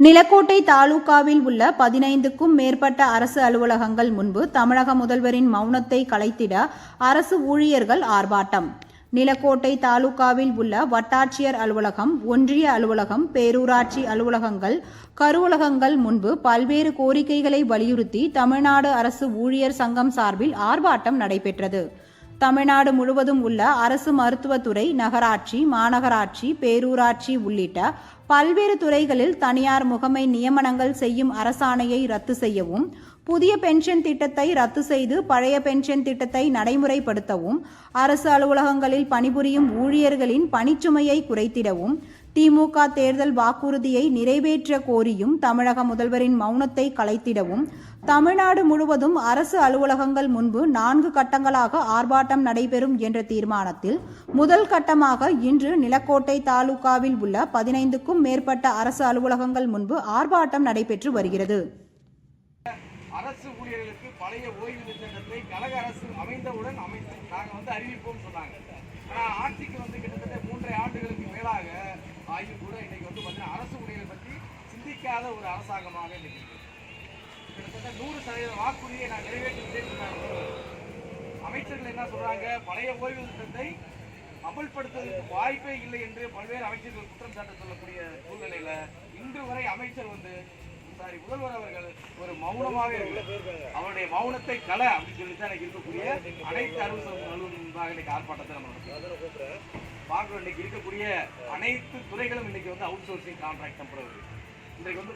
நிலக்கோட்டை தாலுகாவில் உள்ள பதினைந்துக்கும் மேற்பட்ட அரசு அலுவலகங்கள் முன்பு தமிழக முதல்வரின் மௌனத்தை கலைத்திட அரசு ஊழியர்கள் ஆர்ப்பாட்டம். நிலக்கோட்டை தாலுகாவில் உள்ள வட்டாட்சியர் அலுவலகம் ஒன்றிய அலுவலகம் பேரூராட்சி அலுவலகங்கள் கருவலகங்கள் முன்பு பல்வேறு கோரிக்கைகளை வலியுறுத்தி தமிழ்நாடு அரசு ஊழியர் சங்கம் சார்பில் ஆர்ப்பாட்டம் நடைபெற்றது. தமிழ்நாடு முழுவதும் உள்ள அரசு மருத்துவத்துறை நகராட்சி மாநகராட்சி பேரூராட்சி உள்ளிட்ட பல்வேறு துறைகளில் தனியார் முகமை நியமனங்கள் செய்யும் அரசாணையை ரத்து செய்யவும் புதிய பென்ஷன் திட்டத்தை ரத்து செய்து பழைய பென்ஷன் திட்டத்தை நடைமுறைப்படுத்தவும் அரசு அலுவலகங்களில் பணிபுரியும் ஊழியர்களின் பணிச்சுமையை குறைத்திடவும் திமுக தேர்தல் வாக்குறுதியை நிறைவேற்ற கோரியும் தமிழக முதல்வரின் மௌனத்தை கலைத்திடவும் தமிழ்நாடு முழுவதும் அரசு அலுவலகங்கள் முன்பு நான்கு கட்டங்களாக ஆர்ப்பாட்டம் நடைபெறும் என்ற தீர்மானத்தில் முதல் கட்டமாக இன்று நிலக்கோட்டை தாலுகாவில் உள்ள பதினைந்துக்கும் மேற்பட்ட அரசு அலுவலகங்கள் முன்பு ஆர்ப்பாட்டம் நடைபெற்று வருகிறது. அரசு ஊழியர்களுக்கு பழைய ஓய்வு திட்டத்தை கழக அரசு அமைந்தவுடன் அமைத்து நாங்கள் வந்து அறிவிப்போம் சொன்னாங்க. ஆனா ஆட்சிக்கு வந்து கிட்டத்தட்ட மூன்றரை ஆண்டுகளுக்கு மேலாக ஆகியும் கூட இன்னைக்கு வந்து பார்த்தீங்கன்னா அரசு ஊழியர்கள் பற்றி சிந்திக்காத ஒரு அரசாங்கமாக இன்னைக்கு கிட்டத்தட்ட நூறு சதவீத வாக்குறுதியை நான் நிறைவேற்றிவிட்டேன் அமைச்சர்கள் என்ன சொல்றாங்க? பழைய ஓய்வு திட்டத்தை அமல்படுத்துவதற்கு வாய்ப்பே இல்லை என்று பல்வேறு அமைச்சர்கள் குற்றம் சாட்ட சொல்லக்கூடிய சூழ்நிலையில் இன்று வரை அமைச்சர் வந்து சாரி முதல்வர் அவர்கள் ஒரு மௌனமாக அவருடைய மௌனத்தை கல அப்படின்னு சொல்லி தான் எனக்கு இருக்கக்கூடிய அனைத்து அரசு அலுவலகம் முன்பாக இன்னைக்கு ஆர்ப்பாட்டத்தை நம்ம நடத்துறோம். பார்க்கிறோம் இன்னைக்கு இருக்கக்கூடிய அனைத்து துறைகளும் இன்னைக்கு வந்து அவுட் சோர்சிங் கான்ட்ராக்ட் நம்புறது இன்றைக்கு வந்து